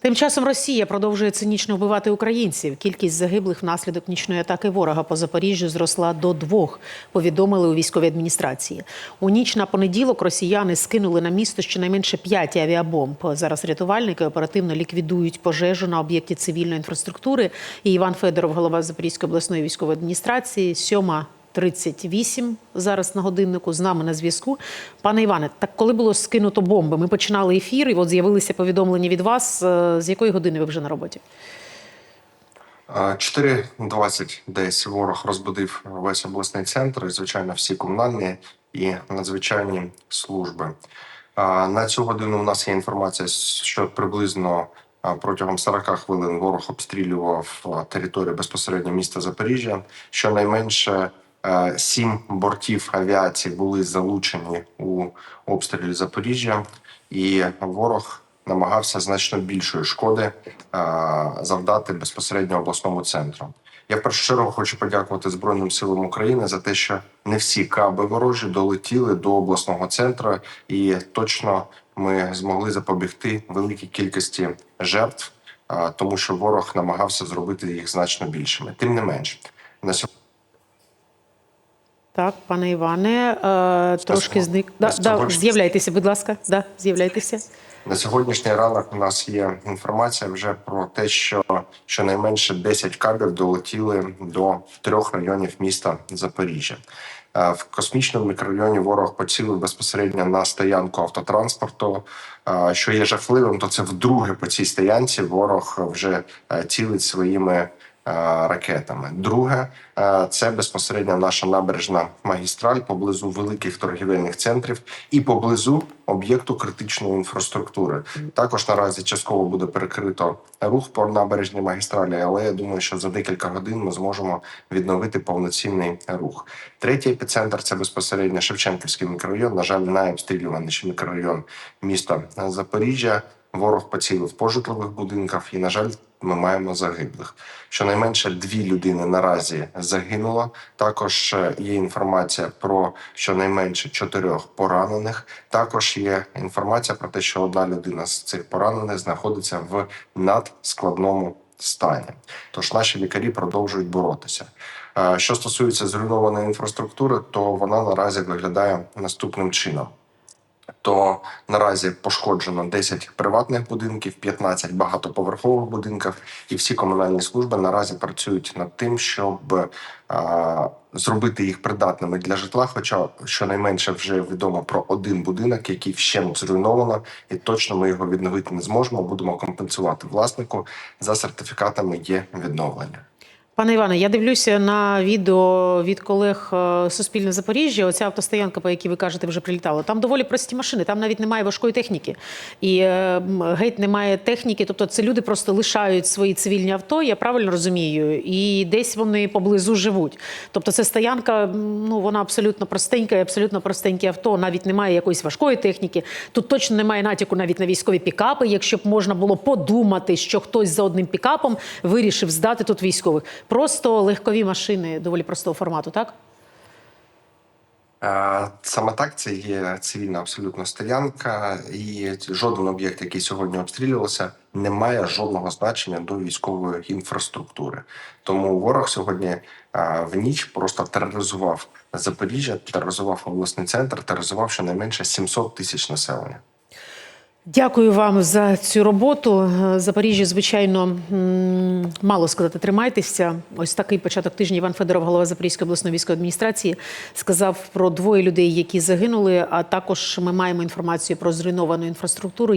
Тим часом Росія продовжує цинічно вбивати українців. Кількість загиблих внаслідок нічної атаки ворога по Запоріжжю зросла до двох. Повідомили у військовій адміністрації. У ніч на понеділок росіяни скинули на місто щонайменше п'ять авіабомб. Зараз рятувальники оперативно ліквідують пожежу на об'єкті цивільної інфраструктури. І Іван Федоров, голова Запорізької обласної військової адміністрації, сьома. 38 зараз на годиннику з нами на зв'язку. Пане Іване, так коли було скинуто бомби, ми починали ефір, і от з'явилися повідомлення від вас. Е, З якої години ви вже на роботі? А, 4.20 десь ворог розбудив весь обласний центр, і, звичайно, всі комунальні і надзвичайні служби. На цю годину у нас є інформація, що приблизно протягом 40 хвилин ворог обстрілював територію безпосередньо міста Запоріжжя. Щонайменше е, сім бортів авіації були залучені у обстрілі Запоріжжя, і ворог намагався значно більшої шкоди завдати безпосередньо обласному центру. Я в першу чергу хочу подякувати Збройним силам України за те, що не всі каби ворожі долетіли до обласного центру, і точно ми змогли запобігти великій кількості жертв, тому що ворог намагався зробити їх значно більшими. Тим не менш, на сьогодні Так, пане Іване, е, трошки зник. Да, да, з'являйтеся, будь ласка. Да, з'являйтеся. На сьогоднішній ранок у нас є інформація вже про те, що щонайменше 10 кабів долетіли до трьох районів міста Запоріжжя. Е, В космічному мікрорайоні ворог поцілив безпосередньо на стоянку автотранспорту. Е, Що є жахливим, то це вдруге по цій стоянці ворог вже е, цілить своїми ракетами. Друге, е, це безпосередньо наша набережна магістраль поблизу великих торгівельних центрів і поблизу об'єкту критичної інфраструктури. Також наразі частково буде перекрито рух по набережній магістралі, але я думаю, що за декілька годин ми зможемо відновити повноцінний рух. Третій епіцентр це безпосередньо Шевченківський мікрорайон. На жаль, найобстрілюваніший мікрорайон міста Запоріжжя. Ворог поцілив по житлових будинках, і на жаль, ми маємо загиблих. Щонайменше дві людини наразі загинуло. Також е, є інформація про щонайменше чотирьох поранених. Також є інформація про те, що одна людина з цих поранених знаходиться в надскладному стані. Тож наші лікарі продовжують боротися. Е, Що стосується зруйнованої інфраструктури, то вона наразі виглядає наступним чином то наразі пошкоджено 10 приватних будинків, 15 багатоповерхових будинків, і всі комунальні служби наразі працюють над тим, щоб а, зробити їх придатними для житла. Хоча щонайменше вже відомо про один будинок, який вщент зруйновано, і точно ми його відновити не зможемо. Будемо компенсувати власнику за сертифікатами є відновлення. Пане Іване, я дивлюся на відео від колег е, Суспільне Запоріжжя. Оця автостоянка, по якій ви кажете, вже прилітала. Там доволі прості машини, там навіть немає важкої техніки. І е, геть немає техніки. Тобто це люди просто лишають свої цивільні авто, я правильно розумію, і десь вони поблизу живуть. Тобто це стоянка, ну вона абсолютно простенька, і абсолютно простеньке авто. Навіть немає якоїсь важкої техніки. Тут точно немає натяку навіть на військові пікапи, якщо б можна було подумати, що хтось за одним пікапом вирішив здати тут військових. Просто легкові машини доволі простого формату, так? Е, Саме так, це є цивільна абсолютно стоянка, і жоден об'єкт, який сьогодні обстрілювався, не має жодного значення до військової інфраструктури. Тому ворог сьогодні е, в ніч просто тероризував Запоріжжя, тероризував обласний центр, тероризував щонайменше 700 тисяч населення. Дякую вам за цю роботу. Е, Запоріжжя, звичайно, мало сказати, тримайтеся. Ось такий початок тижня Іван Федоров, голова Запорізької обласної військової адміністрації, сказав про двоє людей, які загинули. А також ми маємо інформацію про зруйновану інфраструктуру.